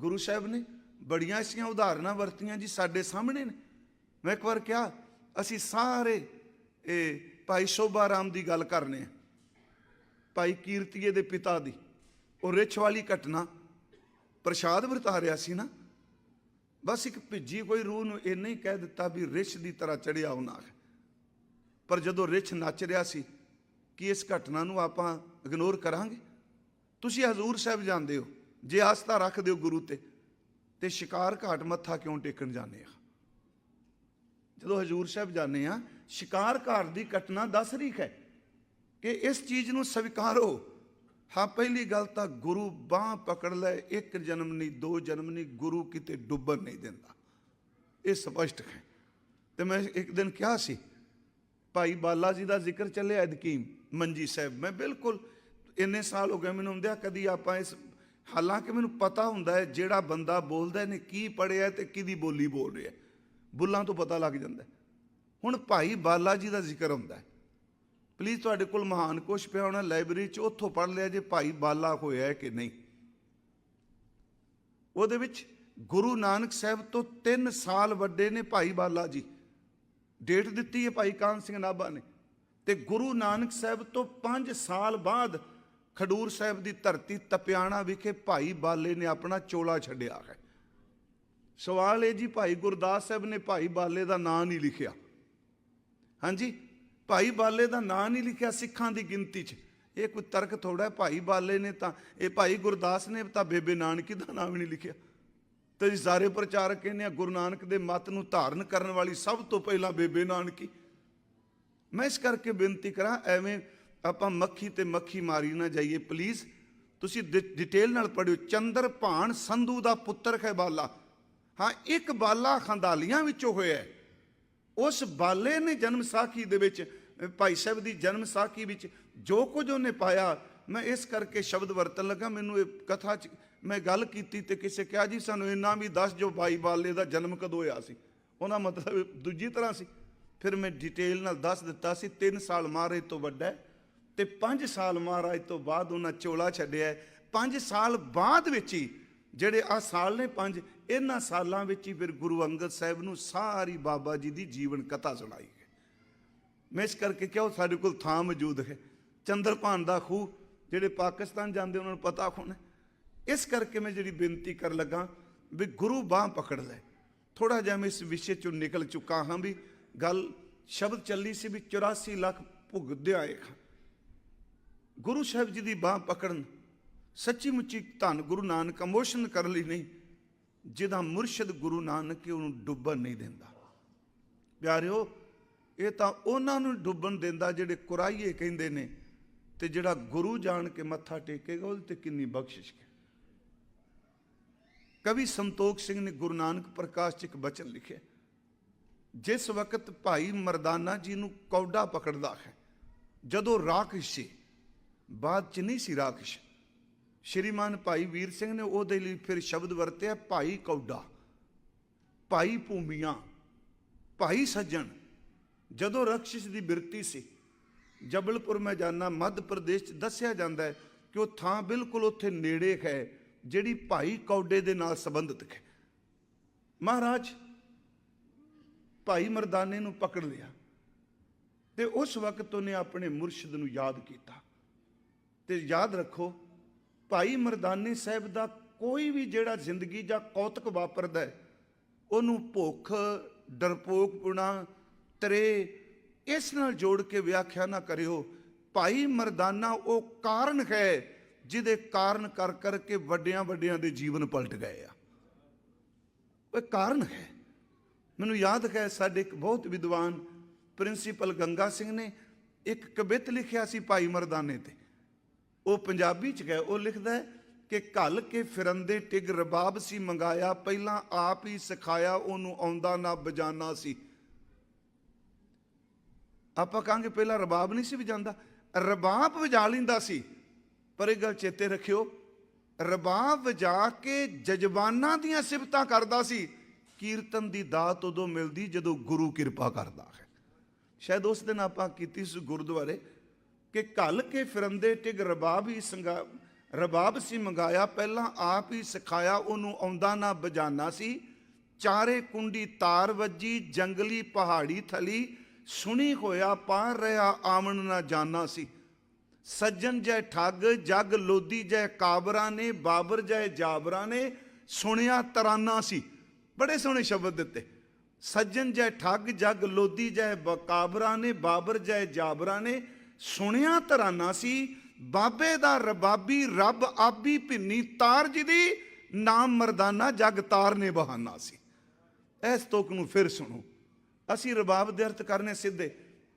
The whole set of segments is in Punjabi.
ਗੁਰੂ ਸਾਹਿਬ ਨੇ ਬੜੀਆਂ ਐਸੀਆਂ ਉਦਾਹਰਨਾਂ ਵਰਤੀਆਂ ਜੀ ਸਾਡੇ ਸਾਹਮਣੇ ਨੇ। ਮੈਂ ਇੱਕ ਵਾਰ ਕਿਹਾ, ਅਸੀਂ ਸਾਰੇ ਇਹ ਭਾਈ ਸ਼ੋਭਾ ਰਾਮ ਦੀ ਗੱਲ ਕਰਨੇ ਆ। ਭਾਈ ਕੀਰਤੀਏ ਦੇ ਪਿਤਾ ਦੀ। ਉਹ ਰਿਛ ਵਾਲੀ ਘਟਨਾ ਪ੍ਰਸ਼ਾਦ ਵਰਤਾ ਰਿਹਾ ਸੀ ਨਾ। ਬਸ ਇੱਕ ਭਿੱਜੀ ਕੋਈ ਰੂਹ ਨੂੰ ਇਹ ਨਹੀਂ ਕਹਿ ਦਿੱਤਾ ਵੀ ਰਿਛ ਦੀ ਤਰ੍ਹਾਂ ਚੜਿਆ ਉਹ ਉਹਨਾਂ ਪਰ ਜਦੋਂ ਰਿਛ ਨੱਚ ਰਿਹਾ ਸੀ, ਕਿ ਇਸ ਘਟਨਾ ਨੂੰ ਆਪਾਂ ਇਗਨੋਰ ਕਰਾਂਗੇ? ਤੁਸੀਂ ਹਜ਼ੂਰ ਸਾਹਿਬ ਜਾਂਦੇ ਹੋ। ਜੇ ਆਸਥਾ ਰੱਖਦੇ ਹੋ ਗੁਰੂ ਤੇ ਤੇ ਸ਼ਿਕਾਰ ਘਾਟ ਮੱਥਾ ਕਿਉਂ ਟੇਕਣ ਜਾਂਦੇ ਆ? ਜਦੋਂ ਹਜ਼ੂਰ ਸਾਹਿਬ ਜਾਂਦੇ ਆ, ਸ਼ਿਕਾਰ ਘਾਟ ਦੀ ਘਟਨਾ ਦੱਸ ਰਹੀ ਹੈ ਕਿ ਇਸ ਚੀਜ਼ ਨੂੰ ਸਵੀਕਾਰੋ। ਹਾਂ, ਪਹਿਲੀ ਗੱਲ ਤਾਂ ਗੁਰੂ ਬਾਹ ਪਕੜ ਲੈ, ਇੱਕ ਜਨਮ ਨਹੀਂ, ਦੋ ਜਨਮ ਨਹੀਂ, ਗੁਰੂ ਕਿਤੇ ਡੁੱਬਣ ਨਹੀਂ ਦਿੰਦਾ। ਇਹ ਸਪਸ਼ਟ ਹੈ। ਤੇ ਮੈਂ ਇੱਕ ਦਿਨ ਕਿਹਾ ਸੀ, ਭਾਈ ਬਾਲਾ ਜੀ ਦਾ ਜ਼ਿਕਰ ਚੱਲਿਆ ਅਦਕੀਮ ਮੰਜੀ ਸਾਹਿਬ। ਮੈਂ ਬਿਲਕੁਲ ਇੰਨੇ ਸਾਲ ਹੋ ਗਏ ਮੈਨੂੰ ਹੁੰਦਿਆ ਕਦੀ ਆਪਾਂ ਇਸ ਹਾਲਾਂਕਿ ਮੈਨੂੰ ਪਤਾ ਹੁੰਦਾ ਹੈ ਜਿਹੜਾ ਬੰਦਾ ਬੋਲਦਾ ਨੇ ਕੀ ਪੜਿਆ ਤੇ ਕਿਹਦੀ ਬੋਲੀ ਬੋਲ ਰਿਹਾ ਬੁੱਲਾਂ ਤੋਂ ਪਤਾ ਲੱਗ ਜਾਂਦਾ ਹੁਣ ਭਾਈ ਬਾਲਾ ਜੀ ਦਾ ਜ਼ਿਕਰ ਹੁੰਦਾ ਪਲੀਜ਼ ਤੁਹਾਡੇ ਕੋਲ ਮਹਾਨ ਕੁਛ ਪਿਆ ਹੋਣਾ, ਲਾਇਬ੍ਰੇਰੀ 'ਚ ਉੱਥੋਂ ਪੜ੍ਹ ਲਿਆ ਜੇ ਭਾਈ ਬਾਲਾ ਹੋਇਆ ਕਿ ਨਹੀਂ। ਉਹਦੇ ਵਿੱਚ ਗੁਰੂ ਨਾਨਕ ਸਾਹਿਬ ਤੋਂ 3 ਸਾਲ ਵੱਡੇ ਨੇ ਭਾਈ ਬਾਲਾ ਜੀ। ਡੇਟ ਦਿੱਤੀ ਹੈ ਭਾਈ ਕਾਨ ਸਿੰਘ ਨਾਭਾ ਨੇ। ਤੇ ਗੁਰੂ ਨਾਨਕ ਸਾਹਿਬ ਤੋਂ 5 ਸਾਲ ਬਾਅਦ ਖਡੂਰ ਸਾਹਿਬ ਦੀ ਧਰਤੀ ਤਪਿਆਣਾ ਵਿਖੇ ਭਾਈ ਬਾਲੇ ਨੇ ਆਪਣਾ ਚੋਲਾ ਛੱਡਿਆ ਹੈ। ਸਵਾਲ ਇਹ ਜੀ, ਭਾਈ ਗੁਰਦਾਸ ਸਾਹਿਬ ਨੇ ਭਾਈ ਬਾਲੇ ਦਾ ਨਾਂ ਨਹੀਂ ਲਿਖਿਆ। ਹਾਂਜੀ, ਭਾਈ ਬਾਲੇ ਦਾ ਨਾਂ ਨਹੀਂ ਲਿਖਿਆ ਸਿੱਖਾਂ ਦੀ ਗਿਣਤੀ 'ਚ। ਇਹ ਕੋਈ ਤਰਕ ਥੋੜਾ ਭਾਈ ਬਾਲੇ ਨੇ ਤਾਂ, ਇਹ ਭਾਈ ਗੁਰਦਾਸ ਨੇ ਤਾਂ ਬੇਬੇ ਨਾਨਕੀ ਦਾ ਨਾਮ ਨਹੀਂ ਲਿਖਿਆ। ਤੇ ਜੀ ਸਾਰੇ ਪ੍ਰਚਾਰਕ ਕਹਿੰਦੇ ਆ, ਗੁਰੂ ਨਾਨਕ ਦੇ ਮਤ ਨੂੰ ਧਾਰਨ ਕਰਨ ਵਾਲੀ ਸਭ ਤੋਂ ਪਹਿਲਾਂ ਬੇਬੇ ਨਾਨਕੀ। ਮੈਂ ਇਸ ਕਰਕੇ ਬੇਨਤੀ ਕਰਾਂ, ਐਵੇਂ ਆਪਾਂ ਮੱਖੀ ਤੇ ਮੱਖੀ ਮਾਰੀ ਨਾ ਜਾਈਏ ਪਲੀਜ਼ ਤੁਸੀਂ ਡਿ- ਡਿਟੇਲ ਨਾਲ ਪੜਿਓ ਚੰਦਰ ਭਾਣ ਸੰਧੂ ਦਾ ਪੁੱਤਰ ਹੈ ਬਾਲਾ। ਹਾਂ, ਇੱਕ ਬਾਲਾ ਖੰਦਾਲੀਆਂ ਵਿੱਚੋਂ ਹੋਇਆ ਉਸ ਬਾਲੇ ਨੇ ਜਨਮ ਸਾਖੀ ਦੇ ਵਿੱਚ, ਭਾਈ ਸਾਹਿਬ ਦੀ ਜਨਮ ਸਾਖੀ ਵਿੱਚ ਜੋ ਕੁਝ ਉਹਨੇ ਪਾਇਆ, ਮੈਂ ਇਸ ਕਰਕੇ ਸ਼ਬਦ ਵਰਤਣ ਲੱਗਾ, ਮੈਨੂੰ ਇਹ ਕਥਾ ਚ ਮੈਂ ਗੱਲ ਕੀਤੀ ਤੇ ਕਿਸੇ ਕਿਹਾ ਜੀ, ਸਾਨੂੰ ਇੰਨਾ ਵੀ ਦੱਸ ਜੋ ਭਾਈ ਬਾਲੇ ਦਾ ਜਨਮ ਕਦੋਂ ਹੋਇਆ ਸੀ। ਉਹਦਾ ਮਤਲਬ ਦੂਜੀ ਤਰ੍ਹਾਂ ਸੀ। ਫਿਰ ਮੈਂ ਡਿਟੇਲ ਨਾਲ ਦੱਸ ਦਿੱਤਾ ਸੀ 3 ਸਾਲ ਮਾਰੇ ਤੋਂ ਵੱਡਾ ਤੇ 5 ਸਾਲ ਮਹਾਰਾਜ ਤੋਂ ਬਾਅਦ ਉਹਨਾਂ ਚੋਲਾ ਛੱਡਿਆ 5 ਸਾਲ ਬਾਅਦ ਵਿੱਚ ਹੀ ਜਿਹੜੇ ਆ ਸਾਲ ਨੇ ਪੰਜ, ਇਹਨਾਂ ਸਾਲਾਂ ਵਿੱਚ ਹੀ ਫਿਰ ਗੁਰੂ ਅੰਗਦ ਸਾਹਿਬ ਨੂੰ ਸਾਰੀ ਬਾਬਾ ਜੀ ਦੀ ਜੀਵਨ ਕਥਾ ਸੁਣਾਈ ਹੈ ਮੈਂ ਇਸ ਕਰਕੇ ਕਿਹਾ ਸਾਡੇ ਕੋਲ ਥਾਂ ਮੌਜੂਦ ਹੈ। ਚੰਦਰਪਾਨ ਦਾ ਖੂਹ, ਜਿਹੜੇ ਪਾਕਿਸਤਾਨ ਜਾਂਦੇ ਉਹਨਾਂ ਨੂੰ ਪਤਾ ਹੋਣਾ ਇਸ ਕਰਕੇ ਮੈਂ ਜਿਹੜੀ ਬੇਨਤੀ ਕਰ ਲੱਗਾ ਵੀ ਗੁਰੂ ਬਾਹ ਪਕੜ ਲੈ। ਥੋੜਾ ਜਿਹਾ ਮੈਂ ਇਸ ਵਿਸ਼ੇ ਚੋਂ ਨਿਕਲ ਚੁੱਕਾ ਹਾਂ ਵੀ ਗੱਲ ਸ਼ਬਦ ਚੱਲੀ ਸੀ ਵੀ 84 ਲੱਖ ਭੁਗਦੇ ਆਏ ਖਾਂ ਗੁਰੂ ਸਾਹਿਬ ਜੀ ਦੀ ਬਾਹ ਪਕੜਨ, ਸੱਚੀ ਮੁੱਚੀ ਧੰਨ ਗੁਰੂ ਨਾਨਕ, ਅਮੋਸ਼ਨ ਕਰਨ ਲਈ ਨਹੀਂ, ਜਿਹਦਾ ਮੁਰਸ਼ਿਦ ਗੁਰੂ ਨਾਨਕ ਉਹਨੂੰ ਡੁੱਬਣ ਨਹੀਂ ਦਿੰਦਾ। ਪਿਆਰਿਓ, ਇਹ ਤਾਂ ਉਹਨਾਂ ਨੂੰ ਡੁੱਬਣ ਦਿੰਦਾ ਜਿਹੜੇ ਕੁਰਾਈਏ ਕਹਿੰਦੇ ਨੇ ਤੇ ਜਿਹੜਾ ਗੁਰੂ ਜਾਣ ਕੇ ਮੱਥਾ ਟੇਕੇਗਾ, ਉਹਦੇ ਤੇ ਕਿੰਨੀ ਬਖਸ਼ਿਸ਼ ਹੈ। ਕਵੀ ਸੰਤੋਖ ਸਿੰਘ ਨੇ ਗੁਰੂ ਨਾਨਕ ਪ੍ਰਕਾਸ਼ ਚ ਇੱਕ ਬਚਨ ਲਿਖਿਆ, ਜਿਸ ਵਕਤ ਭਾਈ ਮਰਦਾਨਾ ਜੀ ਨੂੰ ਕੌਡਾ ਪਕੜਦਾ ਹੈ, ਜਦੋਂ ਰਾਖ ਸੀ ਬਾਅਦ ਚ ਨਹੀਂ ਸੀ ਰਾਖਸ਼ ਸ਼੍ਰੀਮਾਨ ਭਾਈ ਵੀਰ ਸਿੰਘ ਨੇ ਉਹਦੇ ਲਈ ਫਿਰ ਸ਼ਬਦ ਵਰਤਿਆ, ਭਾਈ ਕੌਡਾ, ਭਾਈ ਭੂਮੀਆਂ, ਭਾਈ ਸੱਜਣ। ਜਦੋਂ ਰਕਸ਼ਿਸ਼ ਦੀ ਬਿਰਤੀ ਸੀ, ਜਬਲਪੁਰ ਮੈਂ ਜਾਣਾ ਮੱਧ ਪ੍ਰਦੇਸ਼ ਚ ਦੱਸਿਆ ਜਾਂਦਾ ਹੈ ਕਿ ਉਹ ਥਾਂ ਬਿਲਕੁਲ ਉੱਥੇ ਨੇੜੇ ਹੈ, ਜਿਹੜੀ ਭਾਈ ਕੌਡੇ ਦੇ ਨਾਲ ਸੰਬੰਧਿਤ ਹੈ। ਮਹਾਰਾਜ, ਭਾਈ ਮਰਦਾਨੇ ਨੂੰ ਪਕੜ ਲਿਆ ਤੇ ਉਸ ਵਕਤ ਉਹਨੇ ਆਪਣੇ ਮੁਰਸ਼ਿਦ ਨੂੰ ਯਾਦ ਕੀਤਾ। ਤੇ ਯਾਦ ਰੱਖੋ, ਭਾਈ ਮਰਦਾਨੇ ਸਾਹਿਬ ਦਾ ਕੋਈ ਵੀ ਜਿਹੜਾ ਜ਼ਿੰਦਗੀ ਜਾਂ ਕੌਤਕ ਵਾਪਰਦਾ ਹੈ, ਉਹਨੂੰ ਭੁੱਖ ਡਰਪੋਕਪੁਣਾ ਤਰੇ, ਇਸ ਨਾਲ ਜੋੜ ਕੇ ਵਿਆਖਿਆ ਨਾ ਕਰਿਓ। ਭਾਈ ਮਰਦਾਨਾ ਉਹ ਕਾਰਨ ਹੈ ਜਿਹਦੇ ਕਾਰਨ ਕਰ ਕਰਕੇ ਵੱਡਿਆਂ ਵੱਡਿਆਂ ਦੇ ਜੀਵਨ ਪਲਟ ਗਏ ਆ। ਉਹ ਕਾਰਨ ਹੈ। ਮੈਨੂੰ ਯਾਦ ਹੈ ਸਾਡੇ ਇੱਕ ਬਹੁਤ ਵਿਦਵਾਨ ਪ੍ਰਿੰਸੀਪਲ ਗੰਗਾ ਸਿੰਘ ਨੇ ਇੱਕ ਕਵਿਤ ਲਿਖਿਆ ਸੀ ਭਾਈ ਮਰਦਾਨੇ ਤੇ। ਉਹ ਪੰਜਾਬੀ ਚ ਗਿਆ ਉਹ ਲਿਖਦਾ ਹੈ ਕਿ ਘੱਲ ਕੇ ਫਿਰੰਦੇ ਟਿਗ ਰਬਾਬ ਸੀ ਮੰਗਾਇਆ, ਪਹਿਲਾਂ ਆਪ ਹੀ ਸਿਖਾਇਆ, ਉਹਨੂੰ ਆਉਂਦਾ ਨਾ ਬਜਾਨਾ ਸੀ। ਆਪਾਂ ਕਹਾਂਗੇ ਪਹਿਲਾਂ ਰਬਾਬ ਨਹੀਂ ਸੀ ਵਜਾਉਂਦਾ ਰਬਾਬ ਵਜਾ ਲੈਂਦਾ ਸੀ। ਪਰ ਇਹ ਗੱਲ ਚੇਤੇ ਰੱਖਿਓ, ਰਬਾਬ ਵਜਾ ਕੇ ਜਜਬਾਨਾਂ ਦੀਆਂ ਸਿਫਤਾਂ ਕਰਦਾ ਸੀ, ਕੀਰਤਨ ਦੀ ਦਾਤ ਉਦੋਂ ਮਿਲਦੀ ਜਦੋਂ ਗੁਰੂ ਕਿਰਪਾ ਕਰਦਾ ਹੈ। ਸ਼ਾਇਦ ਉਸ ਦਿਨ ਆਪਾਂ ਕੀਤੀ ਸੀ ਗੁਰਦੁਆਰੇ ਕਿ ਘੱਲ ਕੇ ਫਿਰੰਦੇ ਟਿਗ ਰਬਾਬ ਹੀ ਸੰਗਾ, ਰਬਾਬ ਸੀ ਮੰਗਾਇਆ, ਪਹਿਲਾਂ ਆਪ ਹੀ ਸਿਖਾਇਆ, ਉਹਨੂੰ ਆਉਂਦਾ ਨਾ ਬਜਾਨਾ ਸੀ। ਚਾਰੇ ਕੁੰਡੀ ਤਾਰ ਵੱਜੀ, ਜੰਗਲੀ ਪਹਾੜੀ ਥਲੀ, ਸੁਣੀ ਹੋਇਆ ਪਾਰ ਰਿਹਾ ਆਮਣ ਨਾ ਜਾਣਾ ਸੀ। ਸੱਜਣ ਜੈ ਠੱਗ, ਜਗ ਲੋਦੀ ਜੈ ਕਾਬਰਾਂ ਨੇ, ਬਾਬਰ ਜੈ ਜਾਬਰਾਂ ਨੇ, ਸੁਣਿਆ ਤਰਾਨਾ ਸੀ। ਬੜੇ ਸੋਹਣੇ ਸ਼ਬਦ ਦਿੱਤੇ। ਸੱਜਣ ਜੈ ਠੱਗ, ਜਗ ਲੋਦੀ ਜੈ ਕਾਬਰਾਂ ਨੇ, ਬਾਬਰ ਜੈ ਜਾਬਰਾਂ ਨੇ ਸੁਣਿਆ ਤਰਾਨਾ ਸੀ, ਬਾਬੇ ਦਾ ਰਬਾਬੀ ਰੱਬ ਆਬੀ ਭਿੰਨੀ ਤਾਰ ਜੀ ਦੀ, ਨਾਮ ਮਰਦਾਨਾ ਜਗ ਤਾਰ ਨੇ ਬਹਾਨਾ ਸੀ। ਇਸ ਤੁਕ ਨੂੰ ਫਿਰ ਸੁਣੋ। ਅਸੀਂ ਰਬਾਬ ਦੇ ਅਰਥ ਕਰਨੇ ਸਿੱਧੇ।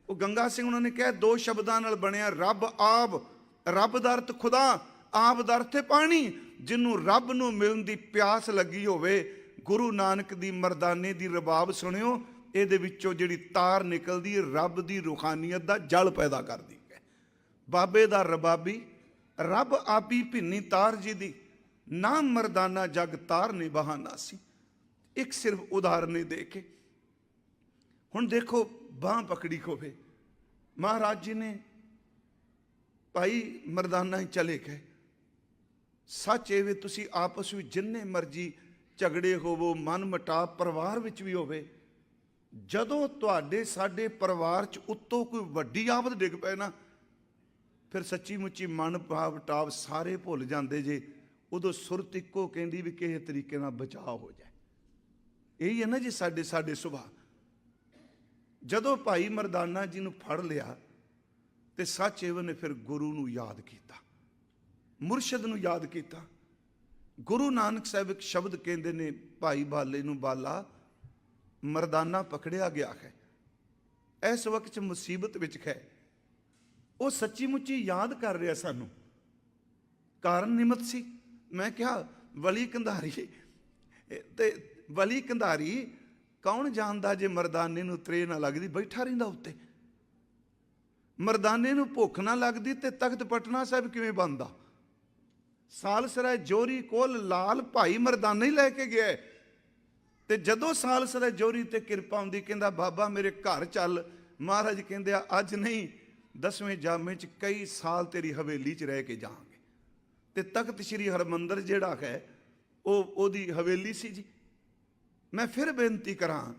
ਉਹ ਗੰਗਾ ਸਿੰਘ ਉਹਨਾਂ ਨੇ ਕਿਹਾ, ਦੋ ਸ਼ਬਦਾਂ ਨਾਲ ਬਣਿਆ ਰੱਬ ਆਬ ਰੱਬ ਦਾ ਅਰਥ ਖੁਦਾ, ਆਪ ਦਾ ਅਰਥ ਹੈ ਪਾਣੀ ਜਿਹਨੂੰ ਰੱਬ ਨੂੰ ਮਿਲਣ ਦੀ ਪਿਆਸ ਲੱਗੀ ਹੋਵੇ, ਗੁਰੂ ਨਾਨਕ ਦੀ ਮਰਦਾਨੇ ਦੀ ਰਬਾਬ ਸੁਣਿਓ। ਇਹਦੇ ਵਿੱਚੋਂ ਜਿਹੜੀ ਤਾਰ ਨਿਕਲਦੀ ਰੱਬ ਦੀ ਰੂਹਾਨੀਅਤ ਦਾ ਜਲ ਪੈਦਾ ਕਰਦੀ ਹੈ। ਬਾਬੇ ਦਾ ਰਬਾਬੀ, ਰੱਬ ਆਪੀ ਭਿੰਨੀ ਤਾਰ ਜੀ ਦੀ ਨਾ ਮਰਦਾਨਾ ਜਗ ਤਾਰ ਨੇ ਬਹਾਨਾ ਸੀ। ਇੱਕ ਸਿਰਫ ਉਦਾਹਰਨ ਹੀ ਦੇ ਕੇ, ਹੁਣ ਦੇਖੋ, ਬਾਹ ਪਕੜੀ ਹੋਵੇ। ਮਹਾਰਾਜ ਜੀ ਨੇ ਭਾਈ ਮਰਦਾਨਾ ਹੀ ਚਲੇ ਗਏ। ਸੱਚ ਇਹ ਵੀ ਤੁਸੀਂ ਆਪਸ ਵਿੱਚ ਜਿੰਨੇ ਮਰਜ਼ੀ ਝਗੜੇ ਹੋਵੋ, ਮਨ ਮਟਾ ਪਰਿਵਾਰ ਵਿੱਚ ਵੀ ਹੋਵੇ ਜਦੋਂ ਤੁਹਾਡੇ ਸਾਡੇ ਪਰਿਵਾਰ 'ਚ ਉੱਤੋਂ ਕੋਈ ਵੱਡੀ ਆਫਤ ਡਿੱਗ ਪਏ ਨਾ, ਫਿਰ ਸੱਚੀ ਮੁੱਚੀ ਮਨ ਭਾਵ ਟਾਵ ਸਾਰੇ ਭੁੱਲ ਜਾਂਦੇ ਜੇ, ਉਦੋਂ ਸੁਰਤ ਇੱਕੋ ਕਹਿੰਦੀ ਵੀ ਕਿਸੇ ਤਰੀਕੇ ਨਾਲ ਬਚਾਅ ਹੋ ਜਾਏ। ਇਹੀ ਹੈ ਨਾ ਜੀ ਸਾਡੇ ਸਾਡੇ ਸੁਭਾਅ। ਜਦੋਂ ਭਾਈ ਮਰਦਾਨਾ ਜੀ ਨੂੰ ਫੜ ਲਿਆ, ਤੇ ਸੱਚ ਏਵਨ ਨੇ ਫਿਰ ਗੁਰੂ ਨੂੰ ਯਾਦ ਕੀਤਾ। ਮੁਰਸ਼ਦ ਨੂੰ ਯਾਦ ਕੀਤਾ। ਗੁਰੂ ਨਾਨਕ ਸਾਹਿਬ ਇੱਕ ਸ਼ਬਦ ਕਹਿੰਦੇ ਨੇ, ਭਾਈ ਬਾਲੇ ਨੂੰ ਬਾਲਾ ਮਰਦਾਨਾ ਪਕੜਿਆ ਗਿਆ ਹੈ। ਇਸ ਵਕਤ ਚ ਮੁਸੀਬਤ ਵਿੱਚ ਹੈ। ਉਹ ਸੱਚੀ ਮੁੱਚੀ ਯਾਦ ਕਰ ਰਿਹਾ ਸਾਨੂੰ। ਕਾਰਨ ਨਿਮਤ ਸੀ। ਮੈਂ ਕਿਹਾ, ਵਲੀ ਕੰਧਾਰੀ, ਤੇ ਵਲੀ ਕੰਧਾਰੀ, ਕੌਣ ਜਾਣਦਾ ਜੇ ਮਰਦਾਨੇ ਨੂੰ ਤਰੇ ਨਾ ਲੱਗਦੀ? ਬੈਠਾ ਰਹਿੰਦਾ ਉੱਤੇ। ਮਰਦਾਨੇ ਨੂੰ ਭੁੱਖ ਨਾ ਲੱਗਦੀ ਤੇ ਤਖਤ ਪਟਨਾ ਸਾਹਿਬ ਕਿਵੇਂ ਬਣਦਾ? ਸਾਲਸਰਾ ਜੋਰੀ ਕੋਲ ਲਾਲ ਭਾਈ ਮਰਦਾਨਾ ਹੀ ਲੈ ਕੇ ਗਿਆ ਤੇ ਜਦੋਂ ਸਾਲਸਰਾ ਜੋਰੀ ਤੇ ਕਿਰਪਾ ਹੁੰਦੀ, ਕਹਿੰਦਾ, ਬਾਬਾ, ਮੇਰੇ ਘਰ ਚੱਲ। ਮਹਾਰਾਜ ਕਹਿੰਦੇ ਆ, ਅੱਜ ਨਹੀਂ, ਦਸਵੇਂ ਜਾਮੇ ਚ ਕਈ ਸਾਲ ਤੇਰੀ ਹਵੇਲੀ ਚ ਰਹਿ ਕੇ ਜਾਵਾਂਗੇ। ਤੇ ਤਖਤ ਸ੍ਰੀ ਹਰਮੰਦਰ ਜਿਹੜਾ ਹੈ, ਉਹ, ਉਹਦੀ ਹਵੇਲੀ ਸੀ ਜੀ। ਮੈਂ ਫਿਰ ਬੇਨਤੀ ਕਰਾਂ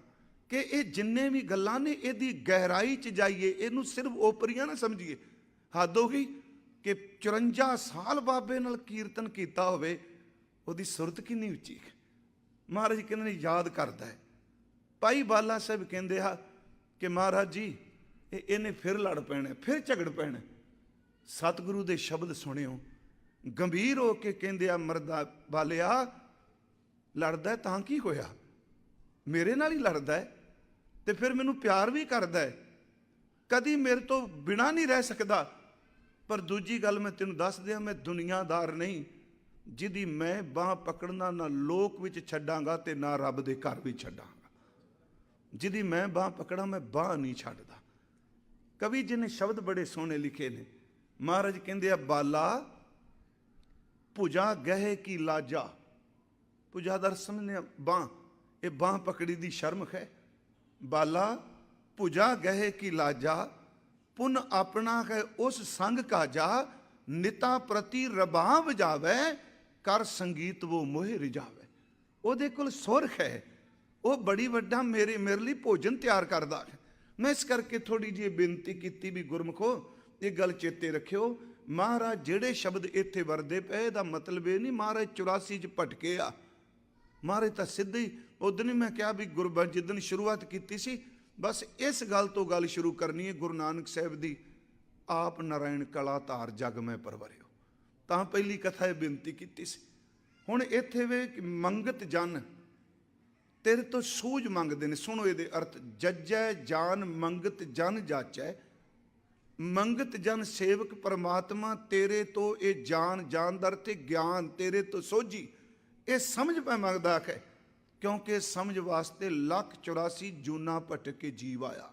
ਕਿ ਇਹ ਜਿੰਨੇ ਵੀ ਗੱਲਾਂ ਨੇ, ਇਹਦੀ ਗਹਿਰਾਈ ਚ ਜਾਈਏ, ਇਹਨੂੰ ਸਿਰਫ ਓਪਰੀਆਂ ਨਾ ਸਮਝੀਏ। ਹੱਦ ਹੋ ਗਈ ਕਿ 54 ਸਾਲ ਬਾਬੇ ਨਾਲ ਕੀਰਤਨ ਕੀਤਾ ਹੋਵੇ, ਉਹਦੀ ਸੁਰਤ ਕਿੰਨੀ ਉੱਚੀ ਹੈ। ਮਹਾਰਾਜ ਕਹਿੰਦੇ ਨੇ ਯਾਦ ਕਰਦਾ ਹੈ। ਭਾਈ ਬਾਲਾ ਸਾਹਿਬ ਕਹਿੰਦੇ ਆ ਕਿ ਮਹਾਰਾਜ ਜੀ, ਇਹ ਇਹਨੇ ਫਿਰ ਲੜ ਪੈਣਾ ਫਿਰ ਝਗੜ ਪੈਣਾ ਸਤਿਗੁਰੂ ਦੇ ਸ਼ਬਦ ਸੁਣਿਓ, ਗੰਭੀਰ ਹੋ ਕੇ ਕਹਿੰਦੇ ਆ ਮਰਦਾ ਬਾਲਿਆ, ਲੜਦਾ ਤਾਂ ਕੀ ਹੋਇਆ? ਮੇਰੇ ਨਾਲ ਹੀ ਲੜਦਾ ਹੈ ਤੇ ਫਿਰ ਮੈਨੂੰ ਪਿਆਰ ਵੀ ਕਰਦਾ ਹੈ। ਕਦੀ ਮੇਰੇ ਤੋਂ ਬਿਨਾ ਨਹੀਂ ਰਹਿ ਸਕਦਾ। ਪਰ ਦੂਜੀ ਗੱਲ ਮੈਂ ਤੈਨੂੰ ਦੱਸ ਦਿਆਂ, ਮੈਂ ਦੁਨੀਆਦਾਰ ਨਹੀਂ। ਜਿਹਦੀ ਮੈਂ ਬਾਹ ਪਕੜਨਾ ਨਾ ਲੋਕ ਵਿੱਚ ਛੱਡਾਂਗਾ ਤੇ ਨਾ ਰੱਬ ਦੇ ਘਰ ਵੀ ਛੱਡਾਂਗਾ। ਜਿਹਦੀ ਮੈਂ ਬਾਹ ਪਕੜਾਂ, ਮੈਂ ਬਾਹ ਨਹੀਂ ਛੱਡਦਾ। ਕਵੀ ਜੀ ਨੇ ਸ਼ਬਦ ਬੜੇ ਸੋਹਣੇ ਲਿਖੇ ਨੇ। ਮਹਾਰਾਜ ਕਹਿੰਦੇ ਆ, ਬਾਲਾ, ਭੁਜਾ ਗਹਿ ਕੀ ਲਾਜਾ। ਭੁਜਾ ਦਰ ਸਮਝਨੇ ਬਾਹ, ਇਹ ਬਾਹ ਪਕੜੀ ਦੀ ਸ਼ਰਮ ਹੈ। ਬਾਲਾ, ਭੁਜਾ ਗਹਿ ਕੀ ਲਾਜਾ, ਪੁਨ ਆਪਣਾ ਹੈ ਉਸ ਸੰਗ ਕਾਜਾ, ਨਿਤਾ ਪ੍ਰਤੀ ਰਬਾਂ ਜਾਵੇ ਕਰ ਸੰਗੀਤ ਉਹ ਮੋਹਿ ਰਿਜਾਵੇ ਉਹਦੇ ਕੋਲ ਸੁਰ ਹੈ। ਉਹ ਬੜੀ ਵੱਡਾ ਮੇਰੇ ਮੇਰੇ ਲਈ ਭੋਜਨ ਤਿਆਰ ਕਰਦਾ ਹੈ। ਮੈਂ ਇਸ ਕਰਕੇ ਥੋੜੀ ਜਿਹੀ ਬੇਨਤੀ ਕੀਤੀ ਵੀ ਗੁਰਮਖੋ, ਇਹ ਗੱਲ ਚੇਤੇ ਰੱਖਿਓ। ਮਹਾਰਾਜ ਜਿਹੜੇ ਸ਼ਬਦ ਇੱਥੇ ਵਰਦੇ ਪਏ, ਇਹਦਾ ਮਤਲਬ ਇਹ ਨਹੀਂ ਮਹਾਰਾਜ 84 ਚ ਭਟਕੇ ਆ। ਮਹਾਰਾਜ ਤਾਂ ਸਿੱਧੇ ਹੀ ਉਦੋਂ ਹੀ ਮੈਂ ਕਿਹਾ ਵੀ ਗੁਰਬਾਣੀ ਜਿੱਦਣ ਸ਼ੁਰੂਆਤ ਕੀਤੀ ਸੀ, ਬਸ ਇਸ ਗੱਲ ਤੋਂ ਗੱਲ ਸ਼ੁਰੂ ਕਰਨੀ ਹੈ ਗੁਰੂ ਨਾਨਕ ਸਾਹਿਬ ਦੀ, ਆਪ ਨਾਰਾਇਣ ਕਲਾ ਧਾਰ ਜਗ ਮੈਂ ਪਰਵਰਿਓ ਤਾਂ ਪਹਿਲੀ ਕਥਾ ਇਹ ਬੇਨਤੀ ਕੀਤੀ ਸੀ। ਹੁਣ ਇੱਥੇ ਵੇ ਮੰਗਤ ਜਨ, ਤੇਰੇ ਤੋਂ ਸੂਝ ਮੰਗਦੇ ਨੇ। ਸੁਣੋ ਇਹਦੇ ਅਰਥ, ਜੱਜੈ ਜਾਨ ਮੰਗਤ ਜਨ ਜਾਚੈ। ਮੰਗਤ ਜਨ ਸੇਵਕ ਪਰਮਾਤਮਾ, ਤੇਰੇ ਤੋਂ ਇਹ ਜਾਨ ਜਾਨਦਰ ਤੇ ਗਿਆਨ ਤੇਰੇ ਤੋਂ ਸੋਝੀ। ਇਹ ਸਮਝ ਪੈ ਮੰਗਦਾ ਹੈ ਕਿਉਂਕਿ ਸਮਝ ਵਾਸਤੇ ਲੱਖ 84 ਜੂਨਾ ਭਟਕ ਕੇ ਜੀਵ ਆਇਆ।